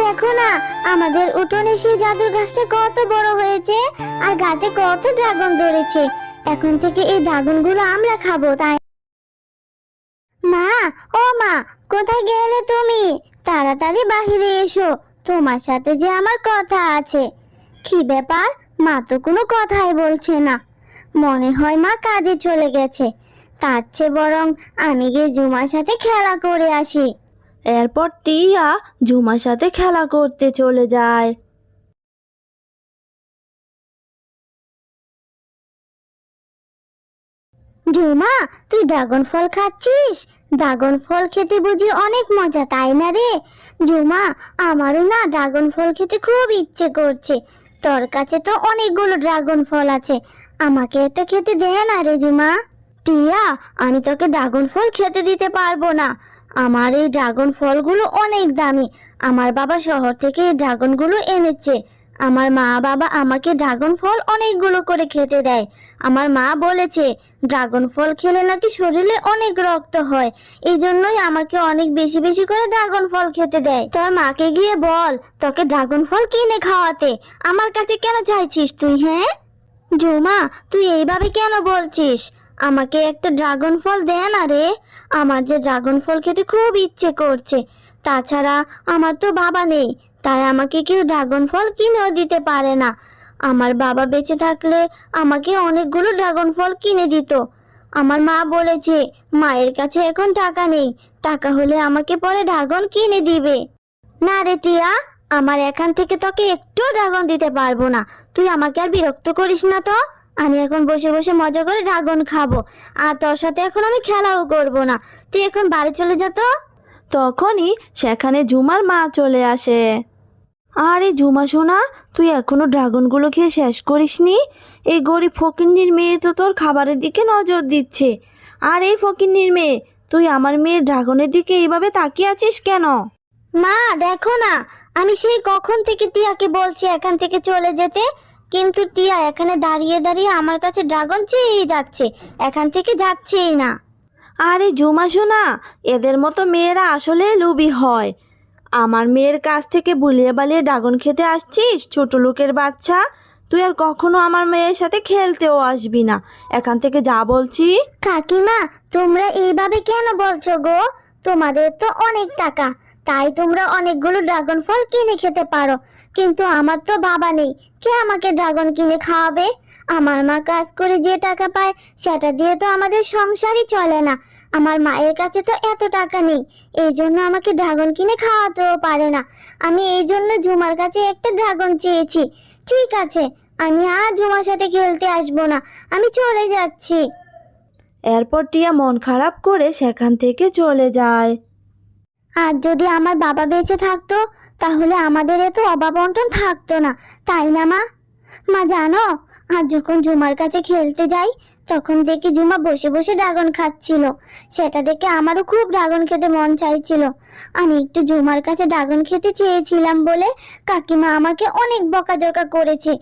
দেখো না, আমাদের উঠোনে সেই জাদুর গাছটা কত বড় হয়েছে, আর গাছে কত ড্রাগন ধরেছে। এখন থেকে এই ড্রাগন আমরা খাব, তাই মা, ও মা, কোথায় গেলে তুমি? তাড়াতাড়ি বাহিরে এসো, তোমার সাথে যে আমার কথা আছে। কি ব্যাপার? মা তো কোনো কথাই বলছে না। মনে হয় মা কাজে চলে গেছে। তার চেয়ে বরং আমি গিয়ে জুমার সাথে খেলা করে আসি। এরপর টিয়া ঝুমার সাথে খেলা করতে চলে যায়। ঝুমা, তুই ড্রাগন ফল খাচ্ছিস? ড্রাগন ফল খেতে বুঝি অনেক মজা, তাই না রে? ঝুমা, আমারও না ড্রাগন ফল খেতে খুব ইচ্ছে করছে। তোর কাছে তো অনেকগুলো ড্রাগন ফল আছে। আমাকে একটা খেতে দে না রে ঝুমা। টিয়া, আমি তোকে ড্রাগন ফল খেতে দিতে পারব না। আমার এই ড্রাগন ফলগুলো অনেক দামি। আমার বাবা শহর থেকে এই ড্রাগনগুলো এনেছে। আমার মা বাবা আমাকে ড্রাগন ফল অনেকগুলো করে খেতে দেয়। আমার মা বলেছে, ড্রাগন ফল খেলে নাকি শরীরে অনেক রক্ত হয়। এই জন্যই আমাকে অনেক বেশি বেশি করে ড্রাগন ফল খেতে দেয়। তোর মাকে গিয়ে বল, তোকে ড্রাগন ফল কিনে খাওয়াতে। আমার কাছে কেন চাইছিস তুই হ্যাঁ? জুমা, তুই এইভাবে কেন বলছিস? আমাকে একটা ড্রাগন ফল দে না রে? আমার যে ড্রাগন ফল খেতে খুব ইচ্ছে করছে। তাছাড়া আমার তো বাবা নেই, তাই আমাকে কেউ ড্রাগন ফল কিনেও দিতে পারে না। আমার বাবা বেঁচে থাকলে আমাকে অনেকগুলো ড্রাগন ফল কিনে দিত। আমার মা বলেছে, মায়ের কাছে এখন টাকা নেই, টাকা হলে আমাকে পরে ড্রাগন কিনে দিবে। না রে টিয়া, আমার এখান থেকে তোকে একটু ড্রাগন দিতে পারব না। তুই আমাকে আর বিরক্ত করিস না তো? আমি এখন বসে বসে মজা করে ড্রাগন খাব। আর তোর সাথে এখন আমি খেলাও করব না। তুই এখন বাড়ি চলে যা তো। তখনই সেখানে ঝুমার মা চলে আসে। আরে ঝুমা সোনা তুই এখনও ড্রাগনগুলো খেয়ে শেষ করিসনি? এই গরিব ফকিন্নির মেয়ে তো তোর খাবারের দিকে নজর দিচ্ছে। আর এই ফকিন্নির মেয়ে তুই আমার মেয়ের ড্রাগনের দিকে এইভাবে তাকিয়ে আছিস কেন? মা দেখো না আমি সেই কখন থেকে টিয়াকে বলছি এখান থেকে চলে যেতে? কিন্তু টিয়া এখানে দাঁড়িয়ে দাঁড়িয়ে আমার কাছে ড্রাগন চেয়েই যাচ্ছে। এখান থেকে যাচ্ছেই না। আরে ঝুমা সোনা এদের মতো মেয়েরা আসলে লুবি হয়। আমার মেয়ের কাছ থেকে বুলিয়ে বালিয়ে ড্রাগন খেতে আসছিস ছোট লোকের বাচ্চা? তুই আর কখনো আমার মেয়ের সাথে খেলতেও আসবি না। এখান থেকে যা বলছি। কাকিমা তোমরা এইভাবে কেন বলছো গো? তোমাদের তো অনেক টাকা। তাই তোমরা অনেকগুলো ড্রাগন ফল কিনে খেতে পারো। কিন্তু আমার তো বাবা নেই। কে আমাকে ড্রাগন কিনে খাওয়াবে? আমার মা কাজ করে যে টাকা পায়, সেটা দিয়ে তো আমাদের সংসারই চলে না। আমার মায়ের কাছে তো এত টাকা নেই। এই জন্য আমাকে ড্রাগন কিনে খাওয়াতেও পারে না। আমি এই জন্য ঝুমার কাছে একটা ড্রাগন চেয়েছি। ঠিক আছে, আমি আর ঝুমার সাথে খেলতে আসব না। আমি চলে যাচ্ছি। এরপর টিয়া মন খারাপ করে সেখান থেকে চলে যায়। আর যদি আমার বাবা বেঁচে থাকতো, তাহলে আমাদের এত অভাব অন্টন থাকতো না, তাই না মা? মা, জানো, আর যখন জুমার কাছে খেলতে যাই তখন দেখি ঝুমা বসে বসে ড্রাগন খাচ্ছিল। সেটা দেখে আমারও খুব ড্রাগন খেতে মন চাইছিল। আমি একটু জুমার কাছে ড্রাগন খেতে চেয়েছিলাম বলে কাকিমা আমাকে অনেক বকাঝকা করেছে।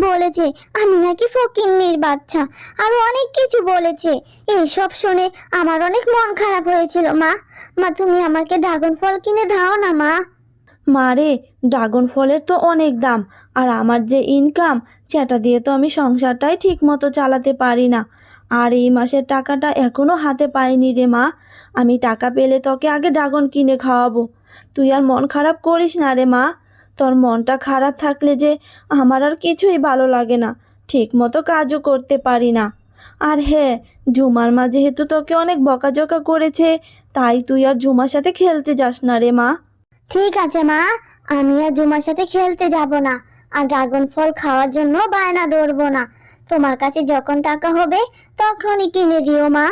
বলেছে, আমি নাকি ফকিন্নির বাচ্চা। আরও অনেক কিছু বলেছে। এইসব শুনে আমার অনেক মন খারাপ হয়েছিল, মা। মা, তুমি আমাকে ড্রাগন ফল কিনে দাও না, মা। মারে ড্রাগন ফলের তো অনেক দাম, আর আমার যে ইনকাম সেটা দিয়ে তো আমি সংসারটাই ঠিক মতো চালাতে পারি না। আর এই মাসের টাকাটা এখনও হাতে পাইনি রে মা। আমি টাকা পেলে তোকে আগে ড্রাগন কিনে খাওয়াবো। তুই আর মন খারাপ করিস না রে মা। তোর মনটা খারাপ থাকলে যে আমার আর কিছুই ভালো লাগে না ঠিক মতো কাজও করতে পারি না। আর হ্যাঁ ঝুমার মা যেহেতু তোকে অনেক বকাঝকা করেছে, তাই তুই আর ঝুমার সাথে খেলতে যাস না রে মা। ঠিক আছে, মা। আমি আর জুমার সাথে খেলতে যাব না। আর ড্রাগন ফল খাওয়ার জন্য বায়না ধরবো না। তোমার কাছে যখন টাকা হবে, তখনই কিনে দিও, মা।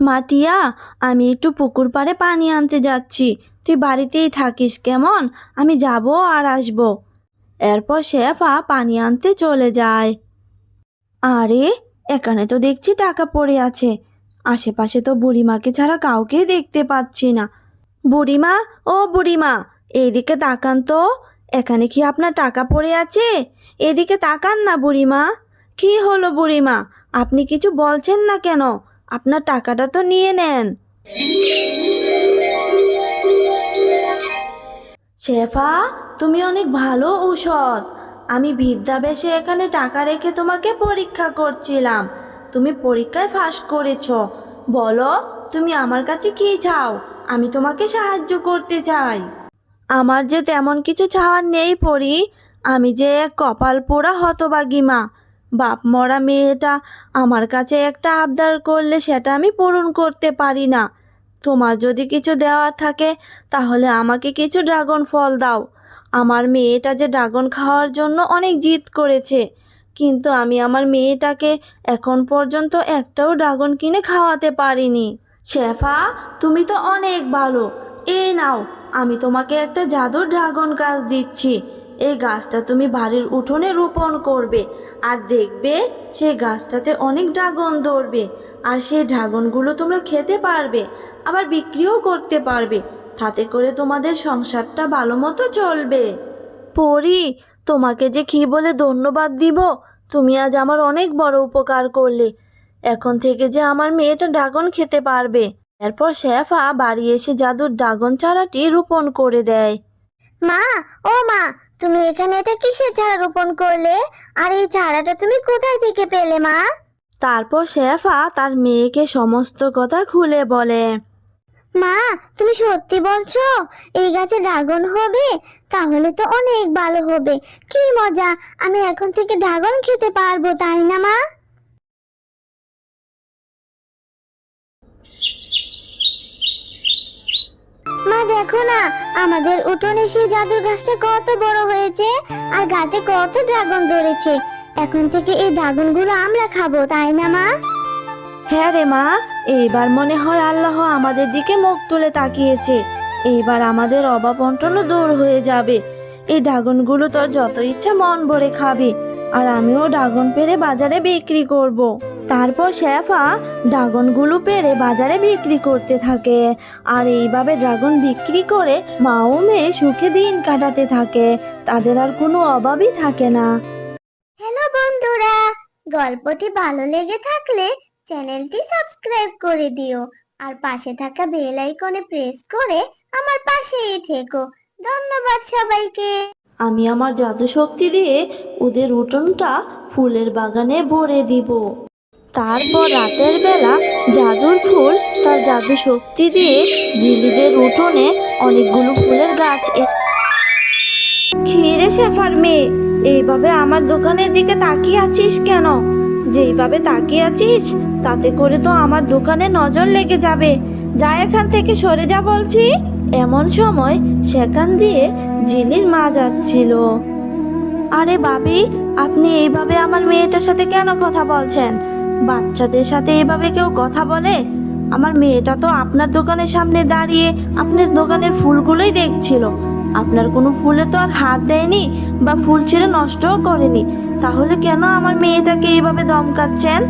মাটিয়া আমি একটু পুকুর পাড়ে পানি আনতে যাচ্ছি। তুই বাড়িতেই থাকিস, কেমন? আমি যাব আর আসব। এরপর শেফা পানি আনতে চলে যায়। আরে, এখানে তো দেখছি টাকা পড়ে আছে। আশেপাশে তো বুড়িমাকে ছাড়া কাউকে দেখতে পাচ্ছি না। বুড়িমা, ও বুড়িমা, এইদিকে তাকান তো। এখানে কি আপনার টাকা পড়ে আছে? এদিকে তাকান না বুড়িমা। কি হলো বুড়িমা? আপনি কিছু বলছেন না কেন? আপনার টাকাটা তো নিয়ে নেন। শেফা, তুমি অনেক ভালো ঔষধ। আমি বিদ্যাবেশে এখানে টাকা রেখে তোমাকে পরীক্ষা করছিলাম। তুমি পরীক্ষায় ফার্স্ট করেছ। বলো, তুমি আমার কাছে কী চাও? আমি তোমাকে সাহায্য করতে চাই। আমার যে তেমন কিছু চাওয়ার নেই পড়ি আমি যে এক কপাল পোড়া হতবাগী মা। বাপ মরা মেয়েটা আমার কাছে একটা আবদার করলে সেটা আমি পূরণ করতে পারি না। তোমার যদি কিছু দেওয়ার থাকে, তাহলে আমাকে কিছু ড্রাগন ফল দাও। আমার মেয়েটা যে ড্রাগন খাওয়ার জন্য অনেক জিদ করেছে। কিন্তু আমি আমার মেয়েটাকে এখন পর্যন্ত একটাও ড্রাগন কিনে খাওয়াতে পারিনি। শেফা, তুমি তো অনেক ভালো। এই নাও, আমি তোমাকে একটা জাদুর ড্রাগন গাছ দিচ্ছি। এই গাছটা তুমি বাড়ির উঠোনে রোপণ করবে আর দেখবে সেই গাছটাতে অনেক ড্রাগন ধরবে আর সেই ড্রাগনগুলো তোমরা খেতে পারবে, আবার বিক্রিও করতে পারবে। তাতে করে তোমাদের সংসারটা ভালো মতো চলবে। পরি, তোমাকে যে কি বলে ধন্যবাদ দিব তুমি আজ আমার অনেক বড় উপকার করলে। এখন থেকে যে আমার মেয়েটা ড্রাগন খেতে পারবে। এরপর শেফা বাড়ি এসে জাদুর ড্রাগন চারাটি রোপণ করে দেয়। মা ও মা তুমি এখানে এটা কিসের চারা রোপণ করলে? আর এই চারাটা তুমি কোথায় থেকে পেলে মা? তারপর শেফা তার মেয়েকে সমস্ত কথা খুলে বলে। মা, তুমি সত্যি বলছো? এই গাছে ড্রাগন হবে? তাহলে তো অনেক ভালো হবে। কি মজা, আমি এখন থেকে ড্রাগন খেতে পারব, তাই না মা? মা, দেখো না, আমাদের উঠোনে সেই জাদুর গাছটা কত বড় হয়েছে, আর গাছে কত ড্রাগন ধরেছে। এখন থেকে এই ড্রাগনগুলো আমরা খাব, তাই না মা? হ্যাঁ রে মা, এইবার মনে হয় আল্লাহ আমাদের দিকে মুখ তুলে তাকিয়েছে। এইবার আমাদের অভাব অন্টনও দূর হয়ে যাবে। এই ড্রাগনগুলো তোর যত ইচ্ছা মন ভরে খাবি, আর আমিও ড্রাগন পেরে বাজারে বিক্রি করব। তারপর শেফা ড্রাগনগুলো পেরে বাজারে বিক্রি করতে থাকে, আর এইভাবে ড্রাগন বিক্রি করে মা ও মেয়ে সুখে দিন কাটাতে থাকে। তাদের আর কোনো অভাবই থাকে না। হ্যালো বন্ধুরা, গল্পটি ভালো লেগে থাকলে চ্যানেলটি সাবস্ক্রাইব করে দিও আর পাশে থাকা বেল আইকনে প্রেস করে আমার পাশেই থেকো। ধন্যবাদ সবাইকে। আমি আমার জাদু শক্তি দিয়ে ওদের উঠোনটা ফুলের বাগানে ভরে দিব। তারপর রাতের বেলা জাদুর ফুল তার জাদু শক্তি দিয়ে জিলিদের উঠোনে অনেকগুলো ফুলের গাছ খিরে শেফার মেয়ে, এইভাবে আমার দোকানের দিকে তাকিয়ে আছিস কেন? যেইভাবে তাকিয়ে আছিস, তাতে করে তো আমার দোকানে নজর লেগে যাবে। যা এখান থেকে সরে যা বলছি। এমন সময় সেখান দিয়ে জিলির মা যাচ্ছিল। আরে বাবি, আপনি এইভাবে আমার মেয়েটার সাথে কেন কথা বলছেন? বাচ্চাদের সাথে এভাবে কেউ কথা বলে? আমার মেয়েটা তো আপনার দোকানের সামনে দাঁড়িয়ে আপনার দোকানের ফুলগুলোই দেখছিল। আপনার কোনো ফুলে তো আর হাত দেয়নি বা ফুল ছিঁড়ে নষ্টও করেনি। তাহলে কেন আমার মেয়েটাকে এইভাবে দমকাচ্ছেন?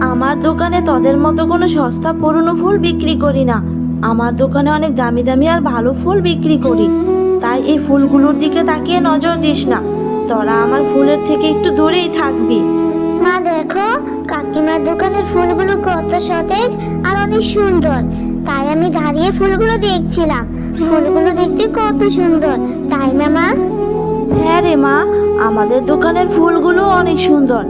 আমার দোকানে তোদের মতো কোনো সস্তা পুরনো ফুল বিক্রি করি না। আমার দোকানে অনেক দামি দামি আর ভালো ফুল বিক্রি করি। তাই এই ফুলগুলোর দিকে তাকিয়ে নজর দিস না। তোরা আমার ফুলের থেকে একটু দূরেই থাকবি। মা, দেখো, কাকিমার দোকানের ফুলগুলো কত সতেজ আর অনেক সুন্দর। তাই আমি দাঁড়িয়ে ফুলগুলো দেখছিলাম। ফুলগুলো দেখতে কত সুন্দর, তাই না মা? হ্যাঁ রে মা আমাদের দোকানের ফুলগুলো অনেক সুন্দর।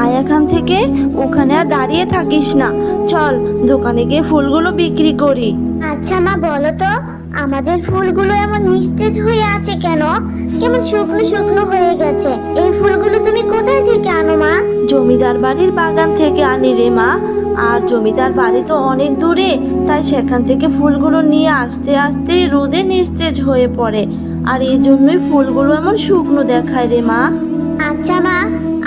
আয় এখান থেকে ওখানে আর দাঁড়িয়ে থাকিস না। চল দোকানে গিয়ে ফুলগুলো বিক্রি করি। আচ্ছা মা বলো তো আমাদের ফুলগুলো এমন নিস্তেজ হয়ে আছে কেন? কেমন শুকনো শুকনো হয়ে গেছে। এই ফুলগুলো তুমি কোথায় থেকে আনো মা? জমিদার বাড়ির বাগান থেকে আনি রে মা। আর জমিদার বাড়ি তো অনেক দূরে তাই সেখান থেকে ফুলগুলো নিয়ে আসতে আসতে রোদে নিস্তেজ হয়ে পড়ে। আর এই জন্যই ফুলগুলো এমন শুকনো দেখায় রে মা। আচ্ছা মা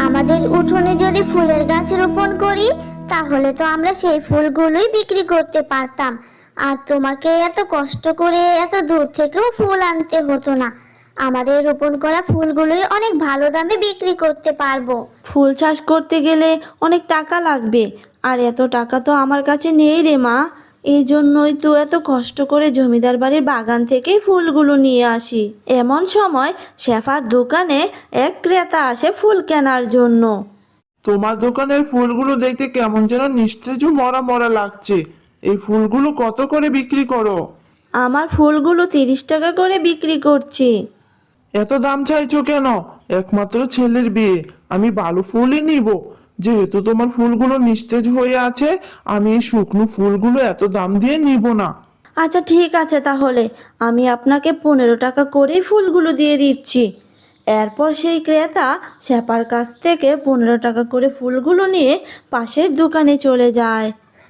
আমাদের উঠোনে যদি ফুলের গাছ রোপণ করি তাহলে তো আমরা সেই ফুলগুলোই বিক্রি করতে পারতাম। আর তোমাকে এত কষ্ট করে এত দূর থেকেও ফুল আনতে হতো না। আমাদের রোপণ করা ফুলগুলোই অনেক ভালো দামে বিক্রি করতে পারব। ফুল চাষ করতে গেলে অনেক টাকা লাগবে। আর এত টাকা তো আমার কাছে নেই রে মা। এই জন্যই তো এত কষ্ট করে জমিদার বাড়ির বাগান থেকেই ফুলগুলো নিয়ে আসি। এমন সময় শেফার দোকানে এক ক্রেতা আসে ফুল কেনার জন্য। তোমার দোকানের ফুলগুলো দেখতে কেমন যেন নিস্তেজ মরা মরা লাগছে। এই ফুলগুলো কত করে বিক্রি করো? আমার ফুলগুলো তিরিশ টাকা করে বিক্রি করছি। এত দাম চাইছো কেন? একমাত্র ছেলের বিয়ে। আমি ভালো ফুলই নিব। যেহেতু তোমার ফুলগুলো নিস্তেজ হয়ে আছে আমি এই শুকনো ফুলগুলো এত দাম দিয়ে নিব না। আচ্ছা ঠিক আছে তাহলে। আমি আপনাকে পনেরো টাকা করেই ফুলগুলো দিয়ে দিচ্ছি। এরপর সেই ক্রেতা শ্যাপার কাছ থেকে পনেরো টাকা করে ফুলগুলো নিয়ে পাশের দোকানে চলে যায়।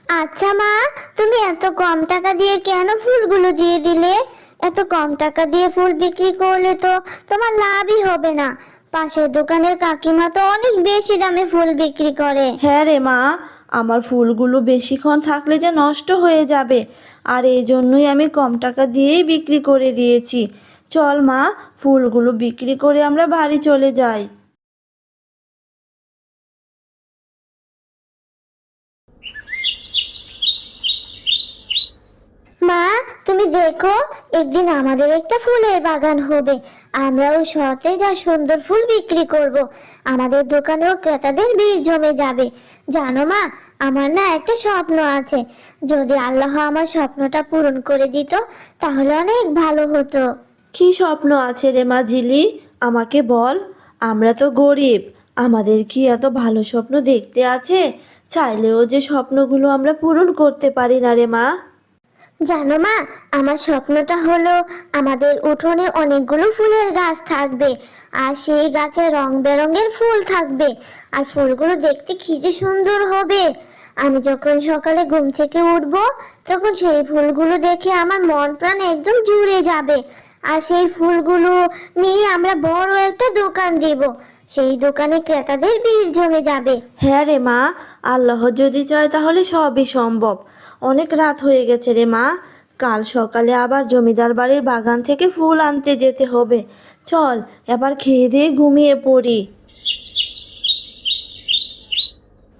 আচ্ছা মা তুমি এত কম টাকা দিয়ে কেন ফুলগুলো দিয়ে দিলে? এত কম টাকা দিয়ে ফুল বিক্রি করলে তো তোমার লাভই হবে না। পাশের দোকানের কাকিমা তো অনেক বেশি দামে ফুল বিক্রি করে। হ্যাঁ রে মা আমার ফুলগুলো বেশিক্ষণ থাকলে যে নষ্ট হয়ে যাবে। আর এই জন্যই আমি কম টাকা দিয়েই বিক্রি করে দিয়েছি। চল মা ফুলগুলো বিক্রি করে আমরা বাড়ি চলে যাই। মা তুমি দেখো একদিন আমাদের একটা ফুলের বাগান হবে। আমরাও সতেজ আর সুন্দর ফুল বিক্রি করব। আমাদের দোকানেও ক্রেতাদের ভিড় জমে যাবে। জানো মা, আমার না একটা স্বপ্ন আছে। যদি আল্লাহ আমার স্বপ্নটা পূরণ করে দিত, তাহলে অনেক ভালো হতো। কি স্বপ্ন আছে রে মা ঝিলি আমাকে বল, আমরা তো গরিব। আমাদের কি এত ভালো স্বপ্ন দেখতে আছে? চাইলেও যে স্বপ্নগুলো আমরা পূরণ করতে পারি না রে মা। জানো মা, আমার স্বপ্নটা হলো আমাদের উঠোনে অনেকগুলো ফুলের গাছ থাকবে, আর সেই গাছে রং বেরঙের ফুল থাকবে, আর ফুলগুলো দেখতে কি যে সুন্দর হবে। আমি যখন সকালে ঘুম থেকে উঠবো, তখন সেই ফুলগুলো দেখে আমার মন প্রাণ একদম জুড়ে যাবে, আর সেই ফুলগুলো নিয়ে আমরা বড় একটা দোকান দিব, সেই দোকানে ক্রেতাদের ভিড় জমে যাবে। হ্যাঁ রে মা, আল্লাহ যদি চায় তাহলে সবই সম্ভব। অনেক রাত হয়ে গেছে রে মা। কাল সকালে আবার জমিদার বাড়ির বাগান থেকে ফুল আনতে যেতে হবে। চল এবার খেয়ে দিয়ে ঘুমিয়ে পড়ি।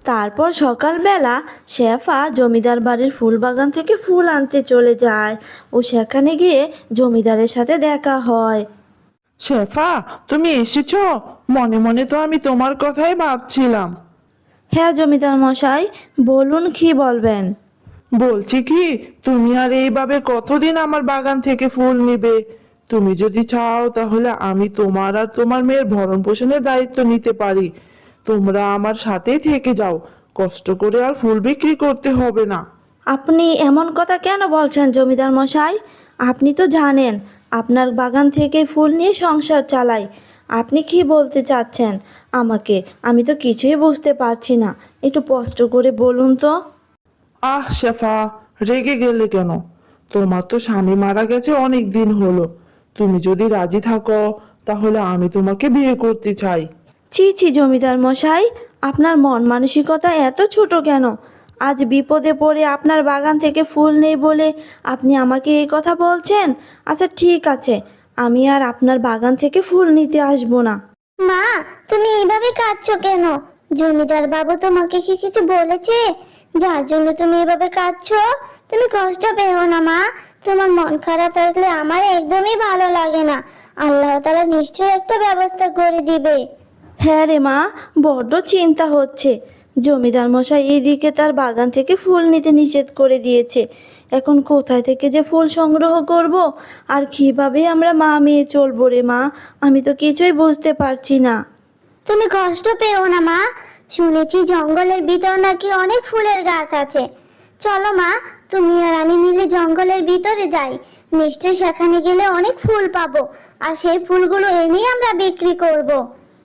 তারপর সকালবেলা শেফা জমিদার বাড়ির ফুল বাগান থেকে ফুল আনতে চলে যায় ও সেখানে গিয়ে জমিদারের সাথে দেখা হয়। শেফা তুমি এসেছ? মনে মনে তো আমি তোমার কথাই ভাবছিলাম। হ্যাঁ জমিদার মশাই বলুন কি বলবেন? বলছি কি, তুমি আর এইভাবে কতদিন আমার বাগান থেকে ফুল নিবে? তুমি যদি চাও তাহলে আমি তোমার আর তোমার মেয়ের ভরণ পোষণের দায়িত্ব নিতে পারি। তোমরা আমার সাথেই থেকে যাও, কষ্ট করে আর ফুল বিক্রি করতে হবে না। আপনি এমন কথা কেন বলছেন জমিদার মশাই? আপনি তো জানেন, আপনার বাগান থেকে ফুল নিয়ে সংসার চালাই। আপনি কি বলতে চাচ্ছেন? আমাকে, আমি তো কিছুই বুঝতে পারছি না। একটু স্পষ্ট করে বলুন তো। আহ শেফা রেগে গেলে কেন? তোমার তো স্বামী মারা গেছে অনেক দিন হলো। তুমি যদি রাজি থাকো তাহলে আমি তোমাকে বিয়ে করতে চাই। ছি ছি জমিদার মশাই আপনার মন মানসিকতা এত ছোট কেন? আজ বিপদে পড়ে আপনার বাগান থেকে ফুল নেই বলে আপনি আমাকে এই কথা বলছেন? আচ্ছা ঠিক আছে আমি আর আপনার বাগান থেকে ফুল নিতে আসব না। মা তুমি এইভাবে কাঁদছো কেন? জমিদার বাবু তোমাকে কি কিছু বলেছে? যার জন্য তুমি এভাবে কাঁদছো? তুমি কষ্ট পেও না মা। তোমার মন খারাপ থাকলে আমার একদমই ভালো লাগে না। আল্লাহ তাআলা নিশ্চয়ই একটা ব্যবস্থা করে দিবে। হ্যাঁ রে মা বড্ড চিন্তা হচ্ছে। জমিদার মশাই এদিকে তার বাগান থেকে ফুল নিতে নিষেধ করে দিয়েছে। এখন কোথায় থেকে যে ফুল সংগ্রহ করব? আর কীভাবে আমরা মা মেয়ে চলবো রে মা? আমি তো কিছুই বুঝতে পারছি না। তুমি কষ্ট পেও না মা। শুনেছি জঙ্গলের ভিতর নাকি অনেক ফুলের গাছ আছে। চলো মা তুমি আর আমি মিলে জঙ্গলের ভিতরে যাই। নিশ্চয়ই সেখানে গেলে অনেক ফুল পাবো আর সেই ফুলগুলো এনে আমরা বিক্রি করব।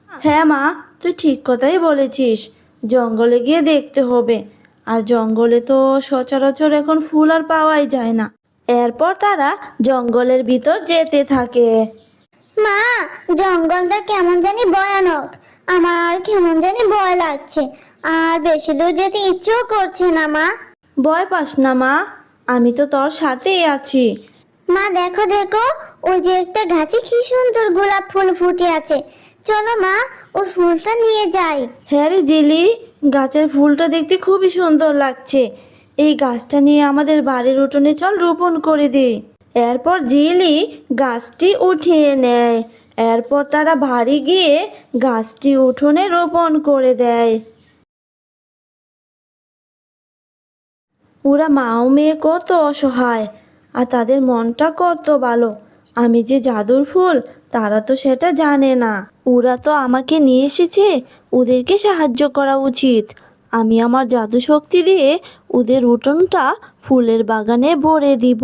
হ্যাঁ মা তুই ঠিক কথাই বলেছিস। জঙ্গলে গিয়ে দেখতে হবে। আর জঙ্গলে তো সচরাচর এখন ফুল আর পাওয়াই যায় না। এরপর তারা জঙ্গলের ভিতর যেতে থাকে। মা জঙ্গলটা কেমন জানি ভয়ানক। আমার কেমন জানি ভয় লাগছে। আর বেশি দূর যেতে ইচ্ছেও করছে না মা। ভয় পাস না মা। আমি তো তোর সাথেই আছি। মা দেখো দেখো ওই যে একটা গাছে কি সুন্দর গোলাপ ফুল ফুটে আছে। চলো মা ওই ফুলটা নিয়ে যাই। হ্যাঁ রে জিলি গাছের ফুলটা দেখতে খুবই সুন্দর লাগছে। এই গাছটা নিয়ে আমাদের বাড়ির উঠোনে চল রোপণ করে দিই। এরপর জিলি গাছটি উঠিয়ে নেয়। এরপর তারা বাড়ি গিয়ে গাছটি উঠোনে রোপণ করে দেয়। ওরা মা ও মেয়ে কত অসহায়, আর তাদের মনটা কত ভালো। আমি যে জাদুর ফুল, তারা তো সেটা জানে না। ওরা তো আমাকে নিয়ে এসেছে, ওদেরকে সাহায্য করা উচিত। আমি আমার জাদু শক্তি দিয়ে ওদের উঠোনটা ফুলের বাগানে ভরে দিব।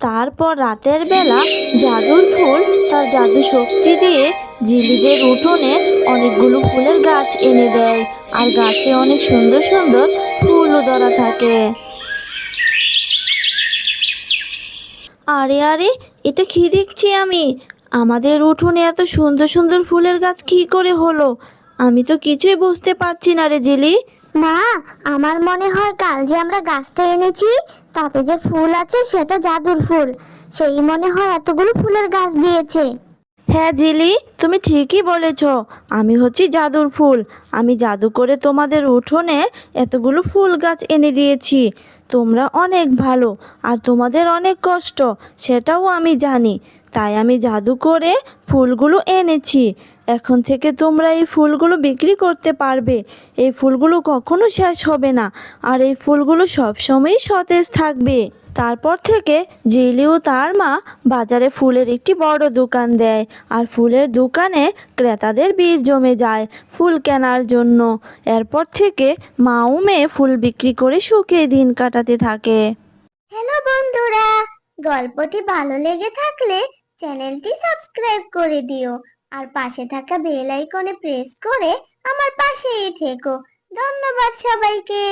তারপর রাতের বেলা জাদুর ফুল তার জাদু শক্তি দিয়ে জিলিদের উঠোনে অনেকগুলো ফুলের গাছ এনে দেয়। আর গাছে অনেক সুন্দর সুন্দর ফুলও ধরা থাকে। আরে আরে, এটা কি দেখছি আমি? আমাদের উঠোনে এত সুন্দর সুন্দর ফুলের গাছ কি করে হলো? আমি তো কিছুই বুঝতে পারছি না রে জিলি। মা, আমার মনে হয় কাল যে আমরা গাছটা এনেছি তাতে যে ফুল আছে সেটা জাদুর ফুল। সেই মনে হয় এতগুলো ফুলের গাছ দিয়েছে। হ্যাঁ জিলি, তুমি ঠিকই বলেছ। আমি হচ্ছি জাদুর ফুল। আমি জাদু করে তোমাদের উঠোনে এতগুলো ফুল গাছ এনে দিয়েছি। তোমরা অনেক ভালো আর তোমাদের অনেক কষ্ট, সেটাও আমি জানি। তাই আমি জাদু করে ফুলগুলো এনেছি। এখন থেকে তোমরা এই ফুলগুলো বিক্রি করতে পারবে। এই ফুলগুলো কখনো শেষ হবে না। আর এই ফুলগুলো সবসময়ই সতেজ থাকবে। তারপর থেকে জিলি ও তার মা বাজারে ফুলের একটি বড় দোকান দেয়। আর ফুলের দোকানে ক্রেতাদের ভিড় জমে যায় ফুল কেনার জন্য। এরপর থেকে মা ও মেয়ে ফুল বিক্রি করে সুখে দিন কাটাতে থাকে। হ্যালো বন্ধুরা, গল্পটি ভালো লেগে থাকলে চ্যানেলটি সাবস্ক্রাইব করে দিও। আর পাশে থাকা বেল আইকনে প্রেস করে আমার পাশেই থেকো। ধন্যবাদ সবাইকে।